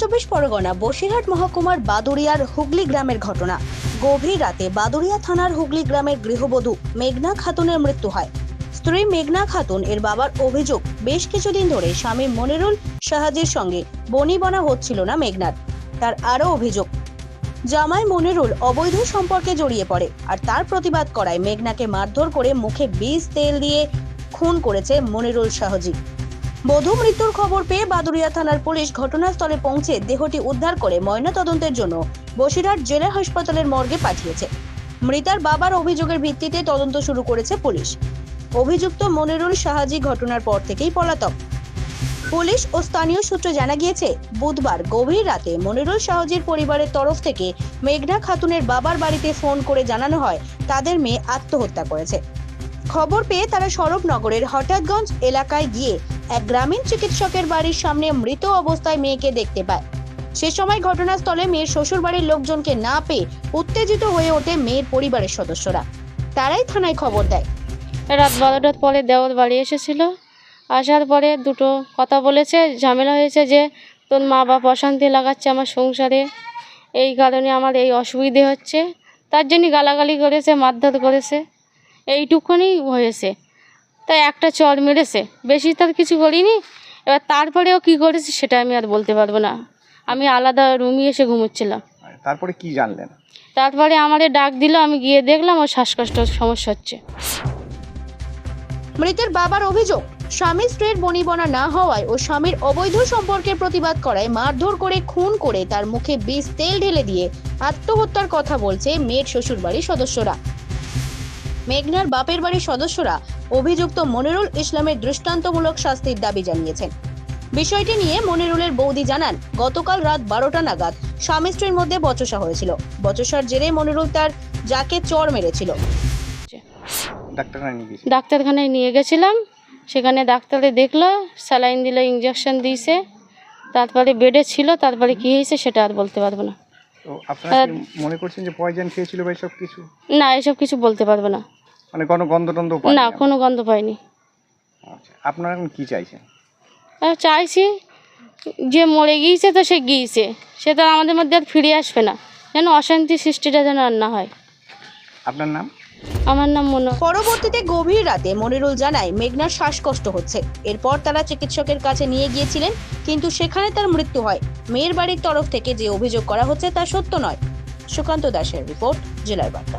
চব্বিশ পরগনা, বসিরহাট মহকুমার বাদুরিয়ার হুগলি গ্রামের ঘটনা। গভীর রাতে বাদুরিয়া থানার হুগলি গ্রামের গৃহবধূ মেঘনা খাতুনের মৃত্যু হয়। স্ত্রী মেঘনা খাতুন, এর বাবার অভিযোগ, বেশ কিছুদিন ধরে স্বামী মনিরুল শাহাজির সঙ্গে বনিবনা হচ্ছিল না মেঘনার। তার আরও অভিযোগ, জামাই মনিরুল অবৈধ সম্পর্কে জড়িয়ে পড়ে আর তার প্রতিবাদ করায় মেঘনাকে মারধর করে মুখে বিষ তেল দিয়ে খুন করেছে মনিরুল শাহজি বধূ মৃত্যুর খবর পেয়ে বাদুরিয়া থানার পুলিশ ঘটনাস্থলে পৌঁছে দেহটি উদ্ধার করে ময়নাতদন্তের জন্য বসিরহাট জেলা হাসপাতালের মর্গে পাঠিয়েছে। মৃতার বাবার অভিযোগের ভিত্তিতে তদন্ত শুরু করেছে পুলিশ। অভিযুক্ত মনিরুল শাহাজি ঘটনার পর থেকেই পলাতক। পুলিশ ও স্থানীয় সূত্রে জানা গিয়েছে, বুধবার গভীর রাতে মনিরুল শাহজির পরিবারের তরফ থেকে মেঘনা খাতুনের বাবার বাড়িতে ফোন করে জানানো হয়, তাদের মেয়ে আত্মহত্যা করেছে। খবর পেয়ে তারা সরবনগরের হঠাৎগঞ্জ এলাকায় গিয়ে এক গ্রামীণ চিকিৎসকের বাড়ির সামনে মৃত অবস্থায় মেয়েকে দেখতে পায়। সে সময় ঘটনাস্থলে মেয়ের শ্বশুরবাড়ির লোকজনকে না পেয়ে উত্তেজিত হয়ে ওঠে মেয়ের পরিবারের সদস্যরা। তারাই থানায় খবর দেয়। রাত বারোটার পরে দেওর বাড়ি এসেছিল। আসার পরে দুটো কথা বলেছে। ঝামেলা হয়েছে যে, তোর মা বাপ অশান্তি লাগাচ্ছে আমার সংসারে। এই কারণে আমার এই অসুবিধে হচ্ছে। তার জন্য গালাগালি করেছে, মারধর করেছে। এইটুকুনি হয়েছে। তাই একটা চর মেরেছে। বেশি তার কিছু করিনি এবার তারপরেও কী করেছে সেটা আমি আর বলতে পারব না। আমি আলাদা রুমে এসে ঘুমোচ্ছিলাম। তারপরে কি জানলেন? তারপরে আমাদের ডাক দিল আমি গিয়ে দেখলাম ওর শ্বাসকষ্ট সমস্যা হচ্ছে। মৃতের বাবার অভিযোগ স্বামী স্ত্রীর বনিবনা না হওয়ায় ও স্বামীর অবৈধ সম্পর্কের প্রতিবাদ করায় মারধর করে খুন করে তার মুখে বিষ তেল ঢেলে দিয়ে আত্মহত্যার কথা বলছে মেয়ের শ্বশুরবাড়ির সদস্যরা। মেঘনার বাপের বাড়ির সদস্যরা অভিযুক্ত মনিরুল ইসলামের দৃষ্টান্তমূলক শাস্তির দাবি জানিয়েছেন। বিষয়টি নিয়ে মনিরুলের বৌদি জানান গতকাল রাত বারোটা নাগাদ স্বামী স্ত্রীর মধ্যে বচসা হয়েছিল। বচসার জেরে মনিরুল তার যাকে চর মেরেছিল। ডাক্তারখানায় নিয়ে গেছিলাম। সেখানে ডাক্তারে দেখল স্যালাইন দিল ইঞ্জেকশন দিয়েছে। তারপরে বেডে ছিল তারপরে কী হয়েছে সেটা আর বলতে পারব না। তো আপনারা কি মনে করছেন যে পয়জন খেয়েছিল বা এসব কিছু? না এসব কিছু বলতে পারব না। মানে কোনো গন্ধ টন্ধ না কোনো গন্ধ পাইনি। আচ্ছা আপনারা এখন কি চাইছেন? চাইছি যে মরে গিয়েছে তো সে গিয়েছে সে তো আমাদের মধ্যে আর ফিরে আসবে না। যেন অশান্তি সৃষ্টিটা যেন আর না হয়। আপনার নাম? আমার নাম মনে। পরবর্তীতে গভীর রাতে মনিরুল জানায় মেঘনার শ্বাসকষ্ট হচ্ছে। এরপর তারা চিকিৎসকের কাছে নিয়ে গিয়েছিলেন কিন্তু সেখানে তার মৃত্যু হয়। মেয়ের বাড়ির তরফ থেকে যে অভিযোগ করা হচ্ছে তা সত্য নয়। সুকান্ত দাসের রিপোর্ট জেলার বার্তা।